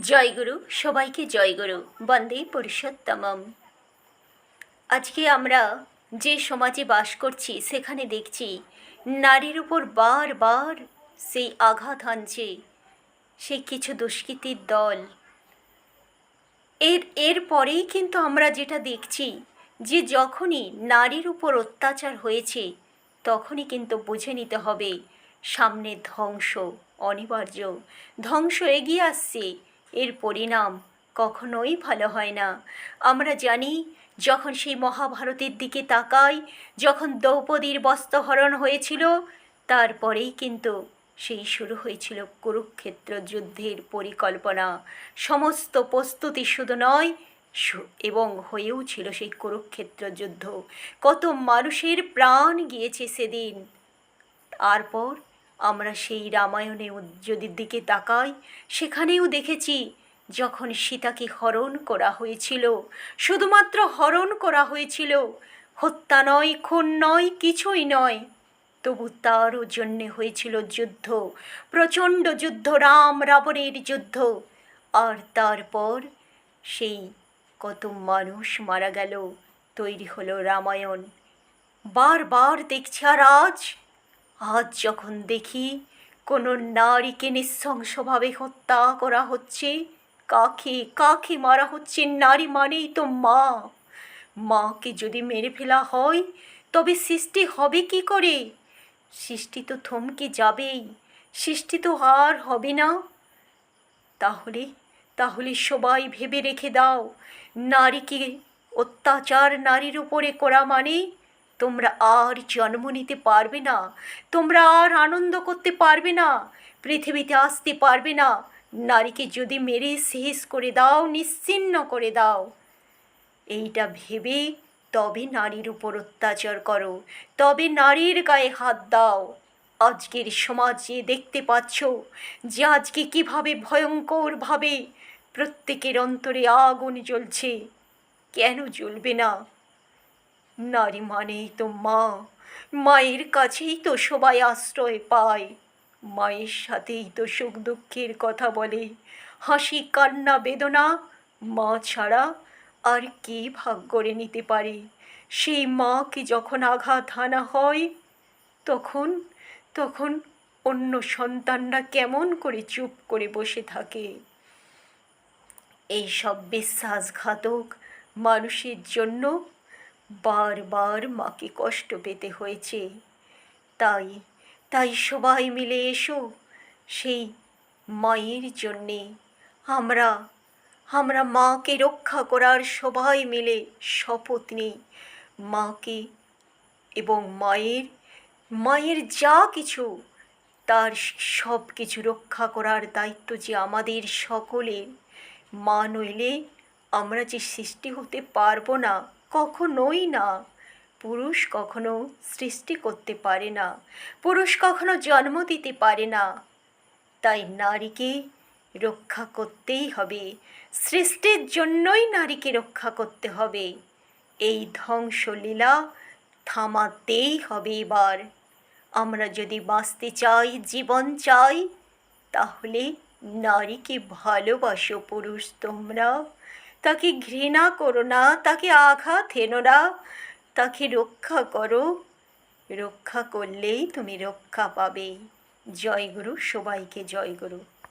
জয়গুরু, সবাইকে জয়গুরু, বন্দে পুরুষোত্তমম। আজকে আমরা যে সমাজে বাস করছি, সেখানে দেখছি নারীর উপর বারবার সেই আঘাত হানছে সেই কিছু দুষ্কৃতির দল। এর এর পরেই কিন্তু আমরা যেটা দেখছি, যে যখনই নারীর উপর অত্যাচার হয়েছে, তখনই কিন্তু বুঝে নিতে হবে, সামনে ধ্বংস, অনিবার্য। ধ্বংস এগিয়ে আসছে এর পরিণাম কখনোই ভালো হয় না। আমরা জানি, যখন সেই মহাভারতের দিকে তাকাই, যখন দ্রৌপদীর বস্ত্রহরণ হয়েছিল, তারপরেই কিন্তু সেই শুরু হয়েছিল কুরুক্ষেত্র যুদ্ধের পরিকল্পনা। সমস্ত প্রস্তুতি শুধু নয় এবং হয়েও ছিল সেই কুরুক্ষেত্র যুদ্ধ। কত মানুষের প্রাণ গিয়েছে সেদিন। তারপর আমরা সেই রামায়ণে যদি দিকে তাকাই, সেখানেও দেখেছি যখন সীতাকে হরণ করা হয়েছিল, শুধুমাত্র হরণ করা হয়েছিল, হত্যা নয়, খুন নয়, কিছুই নয়, তবু তারও জন্যে হয়েছিল যুদ্ধ, প্রচণ্ড যুদ্ধ, রাম রাবণের যুদ্ধ। আর তারপর সেই কত মানুষ মারা গেল, তৈরি হলো রামায়ণ। বারবার দেখছি আর আজ আজ যখন দেখি কোনো নারীকে নৃশংসভাবে হত্যা করা হচ্ছে, কাকে কাকে মারা হচ্ছে নারী মানেই তো মা। মাকে যদি মেরে ফেলা হয়, তবে সৃষ্টি হবে কি করে? সৃষ্টি তো থমকে যাবেই, সৃষ্টি তো আর হবে না। তাহলে তাহলে সবাই ভেবে রেখে দাও, নারীকে অত্যাচার নারীর উপরে করা মানে তোমরা আর জন্ম নিতে পারবে না, তোমরা আর আনন্দ করতে পারবে না, পৃথিবীতে আসতে পারবে না, নারীকে যদি মেরে শেষ করে দাও, নিশ্চিন্ন করে দাও। এইটা ভেবে তবে নারীর উপর অত্যাচার করো, তবে নারীর গায়ে হাত দাও। আজকের সমাজে দেখতে পাচ্ছ যে আজকে কীভাবে ভয়ঙ্করভাবে প্রত্যেকের অন্তরে আগুন জ্বলছে। কেন জ্বলবে না? নারী মানেই তো মা। মায়ের কাছেই তো সবাই আশ্রয় পায়। মায়ের সাথেই তো সুখ দুঃখের কথা বলে। হাসি, কান্না, বেদনা মা ছাড়া আর কে ভাগ করে নিতে পারে? সেই মাকে যখন আঘাত হানা হয়, তখন তখন অন্য সন্তানরা কেমন করে চুপ করে বসে থাকে? এই সব বিশ্বাসঘাতক মানুষের জন্য বারবার মাকে কষ্ট পেতে হয়েছে। তাই তাই সবাই মিলে এসো, সেই মায়ের জন্যে। আমরা আমরা মাকে রক্ষা করার সবাই মিলে শপথ নিই। মাকে এবং মায়ের মায়ের যা কিছু, তার সব কিছু রক্ষা করার দায়িত্ব যে আমাদের সকলের, মা নইলে আমরা যে সৃষ্টি হতে পারব না কখনোই না। পুরুষ কখনো সৃষ্টি করতে পারে না। পুরুষ কখনো জন্ম দিতে পারে না। তাই নারীকে রক্ষা করতেই হবে। সৃষ্টির জন্যই নারীকে রক্ষা করতে হবে। এই ধ্বংসলীলা থামাতেই হবে এবার। আমরা যদি বাঁচতে চাই, জীবন চাই, তাহলে নারীকে ভালোবাসো পুরুষ তোমরা। তাকে ঘৃণা করো না, তাকে আঘাত হেনো না, তাকে রক্ষা করো। রক্ষা করলেই তুমি রক্ষা পাবে। জয় গুরু সবাইকে জয় গুরু